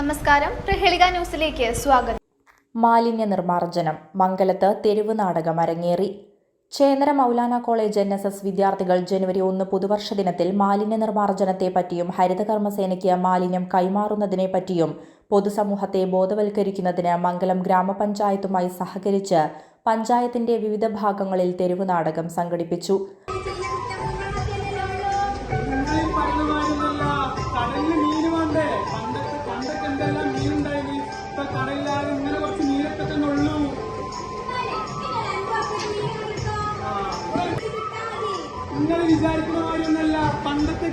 നമസ്കാരം. പ്രഹേളിക ന്യൂസിലേക്ക് സ്വാഗതം. മാലിന്യ നിർമ്മാർജനം മംഗലത്ത് തെരുവ് നാടകം അരങ്ങേറി. Chennara Maulana college N S S വിദ്യാർത്ഥികൾ ജനുവരി ഒന്ന് പുതുവർഷ ദിനത്തിൽ മാലിന്യ നിർമ്മാർജനത്തെ പറ്റിയും ഹരിതകർമ്മസേനയ്ക്ക് മാലിന്യം കൈമാറുന്നതിനെ പറ്റിയും പൊതുസമൂഹത്തെ ബോധവൽക്കരിക്കുന്നതിന് മംഗലം ഗ്രാമപഞ്ചായത്തുമായി സഹകരിച്ച് പഞ്ചായത്തിന്റെ വിവിധ ഭാഗങ്ങളിൽ തെരുവ് നാടകം സംഘടിപ്പിച്ചു. പണ്ടൊക്കെ മീൻ മീനുണ്ടായിന്? ഇപ്പൊ കടയില്ലാതെ ഇങ്ങനെ കുറച്ച് മീനൊക്കെ തന്നെ ഉള്ളൂ. നിങ്ങൾ വിചാരിക്കുന്ന കാര്യമൊന്നല്ല പണ്ടത്തെ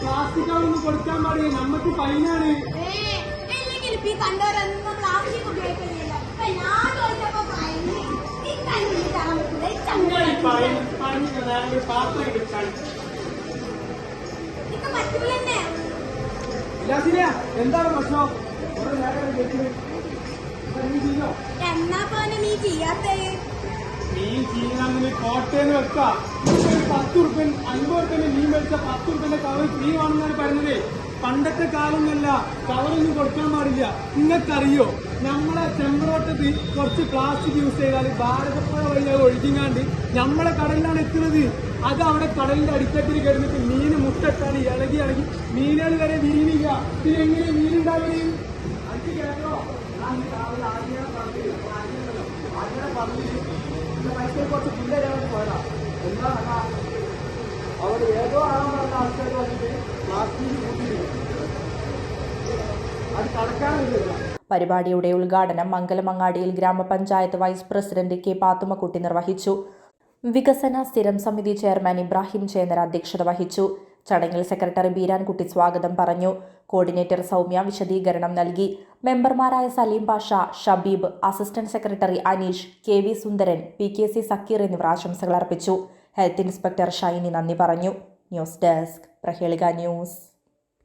പ്ലാസ്റ്റിക് കവറൊന്നും കൊടുക്കാൻ പാടില്ല നമുക്ക് ഫൈനാണ് പാത്രം എടുക്കാൻ ഇത് ഇല്ലാസിനെ എന്താണ് പ്രശ്നം? നീ എന്നാ പോലെ നീ ചെയ്യാത്തേ? മീൻ ചീനാന്നിന് കോട്ടയെന്ന് വെക്കാം. ഒരു പത്ത് ഉറുപ്പ്യൻ അൻപത് ഉറുപ്പ്യന്റെ മീൻ മേടിച്ച പത്ത് ഉറുപ്പ്യന്റെ കവർ ഫ്രീ ആണെന്നാണ് പറയുന്നത് പണ്ടത്തെ കാലമൊന്നുമല്ല കവറൊന്നും കൊടുക്കാൻ പാടില്ല. നിങ്ങൾക്കറിയോ നമ്മളെ ചെമ്പറോട്ടത്തിൽ കുറച്ച് പ്ലാസ്റ്റിക് യൂസ് ചെയ്താൽ ഭാരതപ്പുഴ വഴി ഒഴുകിങ്ങാണ്ട് നമ്മളെ കടലിലാണ് എത്തുന്നത്. അത് അവിടെ കടലിന്റെ അടിത്തട്ടിൽ കിടന്നിട്ട് മീൻ മുട്ടക്കാണ് ഇളകി ഇളകി. മീനുകൾ വരെ വീണില്ല പിന്നെ എങ്ങനെ മീനുണ്ടാവുകയും അത് കുറച്ച് ഏതോ ആകാൻ പറഞ്ഞ ആൾക്കാർ വന്നിട്ട് പ്ലാസ്റ്റിക് അത് കടക്കാനില്ല പരിപാടിയുടെ ഉദ്ഘാടനം മംഗലമങ്ങാടിയിൽ ഗ്രാമപഞ്ചായത്ത് വൈസ് പ്രസിഡന്റ് കെ പാത്തുമക്കുട്ടി നിർവഹിച്ചു. വികസന സ്ഥിരം സമിതി ചെയർമാൻ ഇബ്രാഹിം ചേന്നര അധ്യക്ഷത വഹിച്ചു. ചടങ്ങിൽ സെക്രട്ടറി ബീരാൻകുട്ടി സ്വാഗതം പറഞ്ഞു. കോർഡിനേറ്റർ സൗമ്യ വിശദീകരണം നൽകി. മെമ്പർമാരായ Saleem Pasha Shabeeb assistant secretary Aneesh K V Sundaran P K C Sakkeer എന്നിവർ ആശംസകൾ അർപ്പിച്ചു. ഹെൽത്ത് ഇൻസ്പെക്ടർ ഷൈനി നന്ദി പറഞ്ഞു. News desk Prahelika news.